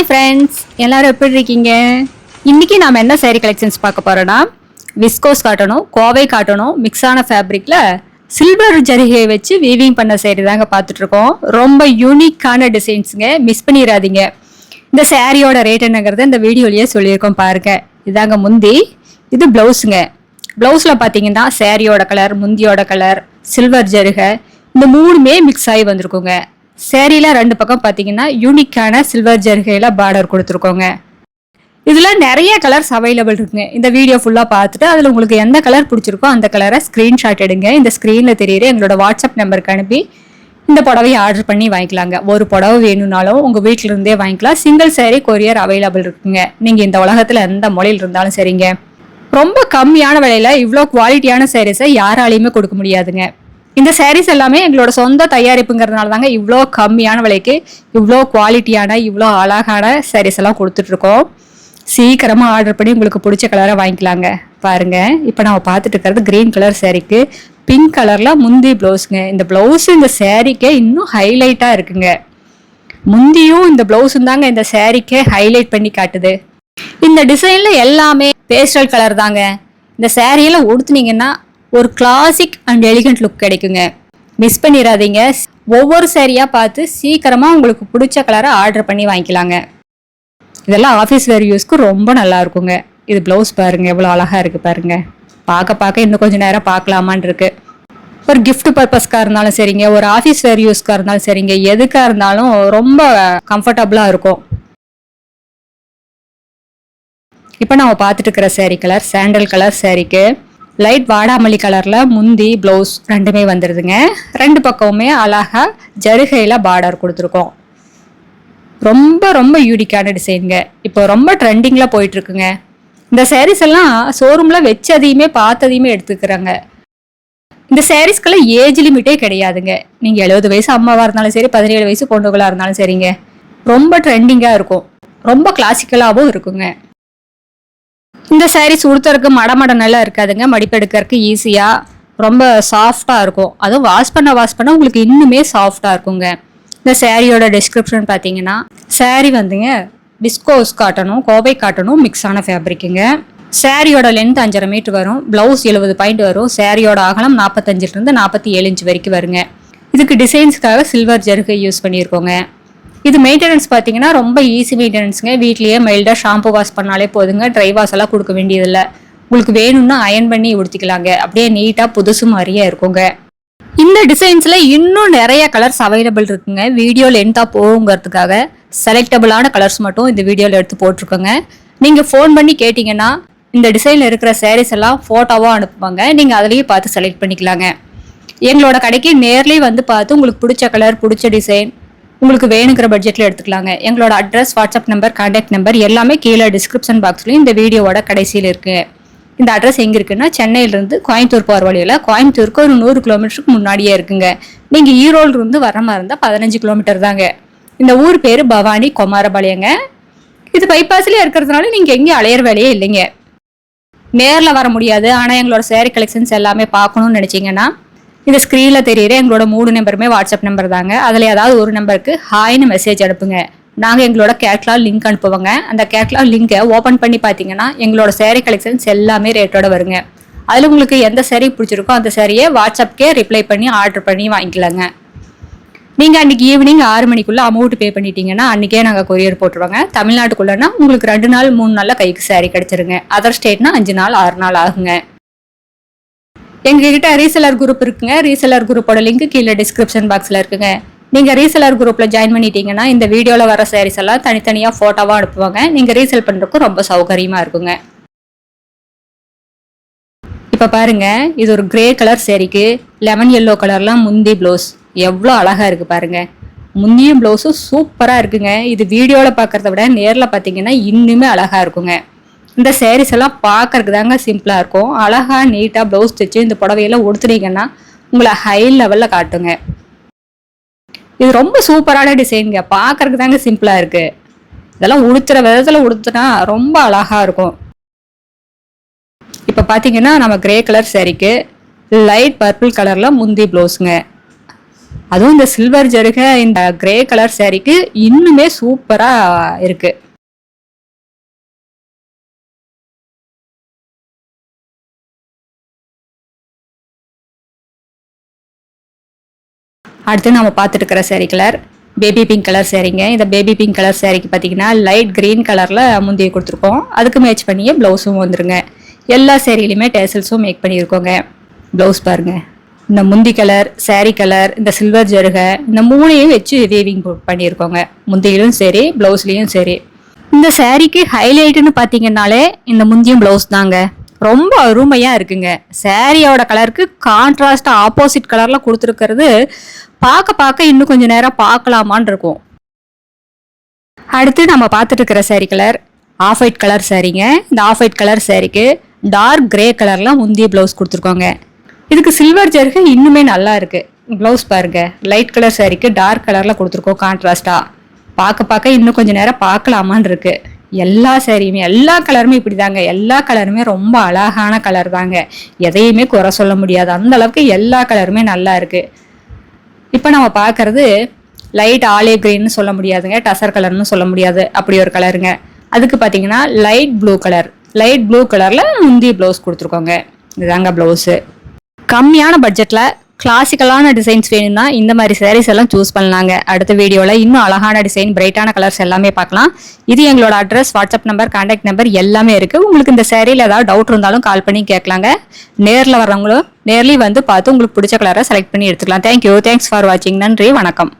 Hi friends எல்லாரும் எப்படி இருக்கீங்க? இன்னைக்கு நாம என்ன சேரீ கலெக்ஷன்ஸ் பார்க்க போறோம்னா விஸ்கோஸ் காட்டணும் கோவை காட்டணும் மிக்ஸான ஃபேப்ரிக்ல சில்வர் ஜரிகையை வச்சு வீவிங் பண்ண சேரீ தாங்க பார்த்துட்டு இருக்கோம் ரொம்ப யூனிக்கான டிசைன்ஸுங்க மிஸ் பண்ணிடாதீங்க. இந்த சேரீயோட ரேட் என்னங்கிறத இந்த வீடியோலயே சொல்லியிருக்கோம் பாருங்க. இதாங்க முந்தி. இது பிளவுஸுங்க ப்ளவுஸில் பார்த்தீங்கன்னா சேரீயோட கலர் முந்தியோட கலர் சில்வர் ஜருகை இந்த மூணுமே மிக்ஸ் ஆகி வந்திருக்குங்க. சேரீல ரெண்டு பக்கம் பார்த்தீங்கன்னா யூனிக்கான சில்வர் ஜெர்கையில பார்டர் கொடுத்துருக்கோங்க. இதில் நிறைய கலர்ஸ் அவைலபிள் இருக்குங்க. இந்த வீடியோ ஃபுல்லாக பார்த்துட்டு அதில் உங்களுக்கு எந்த கலர் பிடிச்சிருக்கோ அந்த கலரை ஸ்க்ரீன்ஷாட் எடுங்க. இந்த ஸ்க்ரீனில் தெரியுற எங்களோட வாட்ஸ்அப் நம்பருக்கு அனுப்பி இந்த புடவையை ஆர்டர் பண்ணி வாங்கிக்கலாங்க. ஒரு புடவை வேணும்னாலும் உங்கள் வீட்டிலிருந்தே வாங்கிக்கலாம். சிங்கிள் சேரீ கொரியர் அவைலபிள் இருக்குங்க. நீங்கள் இந்த உலகத்தில் எந்த மொழியில் இருந்தாலும் சரிங்க. ரொம்ப கம்மியான விலையில் இவ்வளோ குவாலிட்டியான சேரீஸை யாராலையுமே கொடுக்க முடியாதுங்க. இந்த சாரீஸ் எல்லாமே எங்களோட சொந்த தயாரிப்புங்கிறதுனால தாங்க இவ்வளோ கம்மியான விலைக்கு இவ்வளோ குவாலிட்டியான இவ்வளோ அழகான சாரீஸ் எல்லாம் கொடுத்துட்ருக்கோம். சீக்கிரமாக ஆர்டர் பண்ணி உங்களுக்கு பிடிச்ச கலரை வாங்கிக்கலாங்க. பாருங்க இப்போ நான் பார்த்துட்டு இருக்கிறது கிரீன் கலர் சாரீக்கு பிங்க் கலரில் முந்தி ப்ளவுஸுங்க இந்த ப்ளவுஸ் இந்த சாரீக்கே இன்னும் ஹைலைட்டாக இருக்குங்க. முந்தியும் இந்த ப்ளவுஸும் தாங்க இந்த சாரீக்கே ஹைலைட் பண்ணி காட்டுது. இந்த டிசைனில் எல்லாமே பேஸ்டல் கலர் தாங்க. இந்த சாரியெல்லாம் உடுத்துனீங்கன்னா ஒரு கிளாசிக் அண்ட் எலிகண்ட் லுக் கிடைக்குங்க. மிஸ் பண்ணிடாதீங்க ஒவ்வொரு சேரீயாக பார்த்து சீக்கிரமா உங்களுக்கு பிடிச்ச கலரை ஆர்டர் பண்ணி வாங்கிக்கலாங்க. இதெல்லாம் ஆஃபீஸ் வேர் யூஸ்க்கு ரொம்ப நல்லா இருக்குங்க. இது ப்ளவுஸ் பாருங்க எவ்வளோ அழகா இருக்கு பாருங்க. பார்க்க பார்க்க இன்னும் கொஞ்சம் நேரம் பார்க்கலாமான் இருக்கு. ஒரு கிஃப்ட் பர்பஸ்க்காக இருந்தாலும் சரிங்க ஒரு ஆஃபீஸ் வேர் யூஸ்க்காக இருந்தாலும் சரிங்க எதுக்காக இருந்தாலும் ரொம்ப கம்ஃபர்டபுளாக இருக்கும். இப்போ நம்ம பார்த்துட்டு இருக்கிற சேரீ கலர் சாண்டல் கலர் சேரீக்கு லைட் வாடாமல்லி கலரில் முந்தி ப்ளவுஸ் ரெண்டுமே வந்துடுதுங்க ரெண்டு பக்கமுமே அழகா ஜருகையில பார்டர் கொடுத்துருக்கோம். ரொம்ப ரொம்ப யூனிக்கான டிசைனுங்க இப்போ ரொம்ப ட்ரெண்டிங்கில் போயிட்டுருக்குங்க. இந்த சாரீஸ் எல்லாம் ஷோரூமில் வச்சதையுமே பார்த்ததையுமே எடுத்துக்கிறாங்க. இந்த சாரீஸ்க்கெல்லாம் ஏஜ் லிமிட்டே கிடையாதுங்க. நீங்கள் எழுபது வயசு அம்மாவாக இருந்தாலும் சரி பதினேழு வயசு பொண்ணுகளாக இருந்தாலும் சரிங்க. ரொம்ப ட்ரெண்டிங்காக இருக்கும். ரொம்ப கிளாசிக்கலாகவும் இருக்குங்க. இந்த சாரீஸ் உடுத்துறதுக்கு மடமட நல்லா இருக்காதுங்க. மடிப்பெடுக்கிறதுக்கு ஈஸியாக ரொம்ப சாஃப்டாக இருக்கும். அதுவும் வாஷ் பண்ண வாஷ் பண்ண உங்களுக்கு இன்னுமே சாஃப்டாக இருக்குங்க. இந்த சாரியோட டிஸ்கிரிப்ஷன் பார்த்தீங்கன்னா சாரீ வந்துங்க விஸ்கோஸ் காட்டனும் கோவை காட்டனும் மிக்ஸ் ஆன ஃபேப்ரிக்குங்க சாரியோட லென்த் அஞ்சரை மீட்டர் வரும். பிளவுஸ் எழுபது பாயிண்ட் வரும். சாரியோட அகலம் நாற்பத்தஞ்சிலிருந்து நாற்பத்தி ஏழு இன்ச் வரைக்கும் வருங்க. இதுக்கு டிசைன்ஸ்க்காக சில்வர் ஜருகை யூஸ் பண்ணியிருக்கோங்க. இது மெயின்டெனன்ஸ் பார்த்தீங்கன்னா ரொம்ப ஈஸி மெயின்டெனன்ஸுங்க வீட்லேயே மைல்டாக ஷாம்பு வாஷ் பண்ணாலே போதுங்க. ட்ரை வாஷ் எல்லாம் கொடுக்க வேண்டியதில்லை. உங்களுக்கு வேணும்னா அயன் பண்ணி உடுத்திக்கலாங்க. அப்படியே நீட்டாக புதுசு மாதிரியே இருக்குங்க. இந்த டிசைன்ஸில் இன்னும் நிறைய கலர்ஸ் அவைலபிள் இருக்குங்க. வீடியோ லென்த்தாக போகுங்கிறதுக்காக செலக்டபுளான கலர்ஸ் மட்டும் இந்த வீடியோவில் எடுத்து போட்டிருக்கோங்க. நீங்கள் ஃபோன் பண்ணி கேட்டிங்கன்னா இந்த டிசைனில் இருக்கிற sarees எல்லாம் ஃபோட்டோவாக அனுப்புவாங்க. நீங்கள் அதிலேயே பார்த்து செலக்ட் பண்ணிக்கலாங்க. எங்களோட கடைக்கு நேர்லேயே வந்து பார்த்து உங்களுக்கு பிடிச்ச கலர் பிடிச்ச டிசைன் உங்களுக்கு வேணுங்கிற பட்ஜெட்டில் எடுத்துக்கலாங்க. எங்களோட address WhatsApp number contact number எல்லாமே கீழே டிஸ்கிரிப்ஷன் பாக்ஸ்லையும் இந்த வீடியோவோட கடைசியில் இருக்கு. இந்த அட்ரஸ் எங்கே இருக்குன்னா சென்னையிலேருந்து கோயம்புத்தூர் போகிற வழியில் கோயம்புத்தூருக்கு ஒரு நூறு கிலோமீட்டருக்கு முன்னாடியே இருக்குங்க. நீங்கள் ஈரோடு இருந்து வர மாதிரி இருந்தால் பதினஞ்சு கிலோமீட்டர் தாங்க. இந்த ஊர் பேர் பவானி குமாரபாளையங்க. இது பைபாஸ்லேயே இருக்கிறதுனால நீங்கள் எங்கேயும் அலையிற வேலையே இல்லைங்க. நேரில் வர முடியாது. ஆனால் எங்களோட சேரீ கலெக்ஷன்ஸ் எல்லாமே பார்க்கணும்னு நினச்சிங்கன்னா இந்த ஸ்க்ரீனில் தெரியுற எங்களோட மூணு நம்பருமே வாட்ஸ்அப் நம்பர் தாங்க. அதில் ஏதாவது ஒரு நம்பருக்கு ஹாய்னு மெசேஜ் அனுப்புங்க. நாங்கள் எங்களோட கேட்லாக் லிங்க் அனுப்புவோங்க. அந்த கேட்லாக் லிங்கை ஓப்பன் பண்ணி பார்த்தீங்கன்னா எங்களோட சேரீ கலெக்ஷன்ஸ் எல்லாமே ரேட்டோட வருங்க. அதில் உங்களுக்கு எந்த சேரீ பிடிச்சிருக்கோ அந்த சேரீயை வாட்ஸ்அப்கே ரிப்ளை பண்ணி ஆர்டர் பண்ணி வாங்கிக்கலாங்க. நீங்கள் அன்றைக்கி ஈவினிங் ஆறு மணிக்குள்ளே அமௌண்ட் பே பண்ணிட்டீங்கன்னா அன்றைக்கே நாங்கள் கொரியர் போட்டுருவாங்க. தமிழ்நாட்டுக்குள்ளேனா உங்களுக்கு ரெண்டு நாள் மூணு நாளில் கைக்கு சேரீ கிடச்சிருங்க. அதர் ஸ்டேட்னா அஞ்சு நாள் ஆறு நாள் ஆகுங்க. எங்ககிட்ட ரீசெலர் குரூப் இருக்குங்க. ரீசெலர் குரூப்போட லிங்க் கீழே டிஸ்கிரிப்ஷன் பாக்ஸில் இருக்குங்க. நீங்கள் ரீசெலர் குரூப்பில் ஜாயின் பண்ணிட்டீங்கன்னா இந்த வீடியோவில் வர சாரீஸ் எல்லாம் தனித்தனியாக ஃபோட்டோவாக அனுப்புவாங்க. நீங்கள் ரீசெல் பண்ணுறதுக்கு ரொம்ப சௌகரியமாக இருக்குங்க. இப்போ பாருங்க. இது ஒரு கிரே கலர் சேரீக்கு லெமன் எல்லோ கலர்லாம் முந்தி ப்ளவுஸ் எவ்வளோ அழகாக இருக்குது பாருங்க. முந்தியும் ப்ளவுஸும் சூப்பராக இருக்குங்க. இது வீடியோவில் பார்க்குறத விட நேரில் பார்த்தீங்கன்னா இன்னுமே அழகாக இருக்குங்க. இந்த சேரீஸ் எல்லாம் பார்க்கறதுக்கு தாங்க சிம்பிளாக இருக்கும். அழகாக நீட்டாக ப்ளவுஸ் தைச்சு இந்த புடவையெல்லாம் உடுத்துனீங்கன்னா உங்களை ஹை லெவலில் காட்டுங்க. இது ரொம்ப சூப்பரான டிசைனுங்க பார்க்கறதுக்கு தாங்க சிம்பிளாக இருக்கு. இதெல்லாம் உடுத்துற விதத்தில் உடுத்துனா ரொம்ப அழகாக இருக்கும். இப்போ பார்த்தீங்கன்னா நம்ம கிரே கலர் சேரீக்கு லைட் பர்பிள் கலரில் முந்தி ப்ளவுஸுங்க அதுவும் இந்த சில்வர் ஜருக இந்த கிரே கலர் சேரீக்கு இன்னுமே சூப்பராக இருக்குது அடுத்து நம்ம பார்த்துட்டு இருக்கிற sari colour baby pink colour சேரீங்க. இந்த பேபி பிங்க் கலர் சேரீக்கு பார்த்தீங்கன்னா லைட் கிரீன் கலரில் முந்தைய கொடுத்துருக்கோம். அதுக்கு மேட்ச் பண்ணியே ப்ளவுஸும் வந்துருங்க. எல்லா சேரீலையுமே டேசல்ஸும் மேக் பண்ணியிருக்கோங்க. ப்ளவுஸ் பாருங்க. இந்த முந்தி கலர் சேரீ கலர் இந்த சில்வர் ஜருகை இந்த மூணையும் வச்சு வேவிங் பண்ணியிருக்கோங்க. முந்தியிலும் சரி ப்ளவுஸ்லேயும் சரி. இந்த சாரீக்கு ஹைலைட்டுன்னு பார்த்தீங்கன்னாலே இந்த முந்தியும் ப்ளவுஸ் தாங்க. ரொம்ப அருமையாக இருக்குங்க. சாரியோட கலருக்கு கான்ட்ராஸ்ட் ஆப்போசிட் கலரில் கொடுத்துருக்கிறது பார்க்க பார்க்க இன்னும் கொஞ்சம் நேரம் பார்க்கலாமான் இருக்கும். அடுத்து நம்ம பார்த்துட்டு இருக்கிற saree colour off white colour சாரீங்க இந்த ஆஃப் ஒயிட் கலர் சாரீக்கு டார்க் கிரே கலரில் முந்திய ப்ளவுஸ் கொடுத்துருக்கோங்க. இதுக்கு சில்வர் ஜருகு இன்னுமே நல்லா இருக்கு. ப்ளவுஸ் பாருங்க. லைட் கலர் சாரீக்கு டார்க் கலரில் கொடுத்துருக்கோம் கான்ட்ராஸ்டாக பார்க்க பார்க்க இன்னும் கொஞ்சம் நேரம் பார்க்கலாமான் இருக்கு. எல்லா சாரியுமே எல்லா கலருமே இப்படி தாங்க எல்லா கலருமே ரொம்ப அழகான கலர் தாங்க. எதையுமே குறை சொல்ல முடியாது. அந்த அளவுக்கு எல்லா கலருமே நல்லா இருக்குது இப்போ நம்ம பார்க்கறது லைட் ஆலே கிரீன்னு சொல்ல முடியாதுங்க டசர் கலர்னு சொல்ல முடியாது. அப்படி ஒரு கலருங்க அதுக்கு பார்த்தீங்கன்னா light blue colour light blue கலரில் முந்தி ப்ளவுஸ் கொடுத்துருக்கோங்க. இதுதாங்க ப்ளவுஸு கம்மியான பட்ஜெட்டில் கிளாசிக்கலான டிசைன்ஸ் வேணும்னா இந்த மாதிரி சாரீஸ் எல்லாம் சூஸ் பண்ணலாங்க. அடுத்த வீடியோவில் இன்னும் அழகான டிசைன் பிரைட்டான கலர்ஸ் எல்லாமே பார்க்கலாம். இது எங்களோட address WhatsApp number contact number எல்லாமே இருக்குது உங்களுக்கு இந்த சேரீயில் ஏதாவது டவுட் இருந்தாலும் கால் பண்ணி கேட்கலாங்க. நேரில் வரவங்களும் நேர்லேயும் வந்து பார்த்து உங்களுக்கு பிடிச்ச கலரை செலக்ட் பண்ணி எடுத்துக்கலாம். தேங்க்யூ தேங்க்ஸ் ஃபார் வாட்சிங் நன்றி. வணக்கம்.